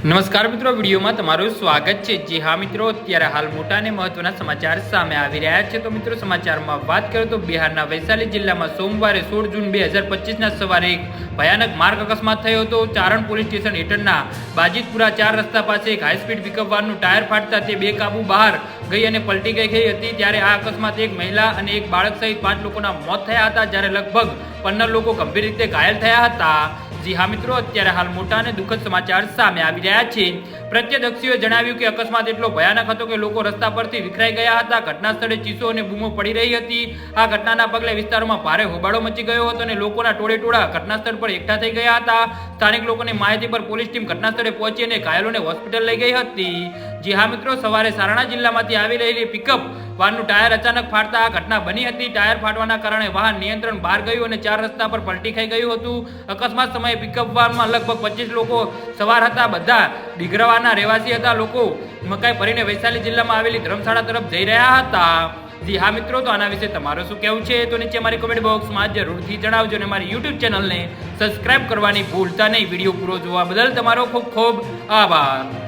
નમસ્કાર મિત્રો, વિડીયોમાં તમારું સ્વાગત છે. જી હા મિત્રો, અત્યારે હાલ મોટા અને મહત્વના સમાચાર સામે આવી રહ્યા છે. તો મિત્રો, સમાચારમાં વાત કરીએ તો બિહારના વૈશાલી જિલ્લામાં સોમવારે સોળ જૂન બે હજાર પચીસના સવારે એક ભયાનક માર્ગ અકસ્માત થયો હતો. ચારણ પોલીસ સ્ટેશન હેઠળના બાજીતપુરા ચાર રસ્તા પાસે એક હાઈસ્પીડ પિકઅપ વાનનું ટાયર ફાટતા તે બેકાબુ બહાર ગઈ અને પલટી ગઈ ગઈ હતી. ત્યારે આ અકસ્માત એક મહિલા અને એક બાળક સહિત પાંચ લોકોના મોત થયા હતા. જ્યારે લગભગ પંદર લોકો ગંભીર રીતે ઘાયલ થયા હતા. જી હા મિત્રો, અત્યારે હાલ મોટા અને દુઃખદ સમાચાર સામે આવી રહ્યા છે. પ્રત્યદર્શીઓએ જણાવ્યું કે અકસ્માત એટલો ભયાનક હતો કે લોકો રસ્તા પરથી વિખરાઈ ગયા હતા. ઘટના સ્થળે ચીસો અને બૂમો પડી રહી હતી. આ ઘટનાના પગલે વિસ્તારમાં ભારે હોબાળો મચી ગયો હતો અને લોકોના ટોળે ટોળા ઘટના સ્થળ પર એકઠા થઈ ગયા હતા. સ્થાનિક લોકોની માહિતી પર પોલીસ ટીમ ઘટના સ્થળે પહોંચી અને ઘાયલોને હોસ્પિટલ લઈ ગઈ હતી. જી હા મિત્રો, સવારે સારણા જિલ્લામાંથી આવી રહેલી પિકઅપ વાનનું ટાયર અચાનક ફાટતા આ ઘટના બની હતી. ટાયર ફાટવાના કારણે વાહન નિયંત્રણ બહાર ગયું અને ચાર રસ્તા પર પલટી ખાઈ ગયું હતું. અકસ્માત સમયે પિકઅપ વાનમાં લગભગ પચીસ લોકો સવાર હતા. બધા ડીગરાવાના રહેવાસી હતા. લોકો મકાઈ ભરીને વૈશાલી જિલ્લામાં આવેલી ધર્મશાળા તરફ જઈ રહ્યા હતા. જી હા મિત્રો, તો આના વિશે તમારું શું કહેવું છે? તો નીચે મારી કોમેન્ટ બોક્સમાં જરૂરથી જણાવજો અને મારી યુટ્યુબ ચેનલને સબસ્ક્રાઇબ કરવાની ભૂલતા નહીં. વીડિયો પૂરો જોવા બદલ તમારો ખૂબ ખૂબ આભાર.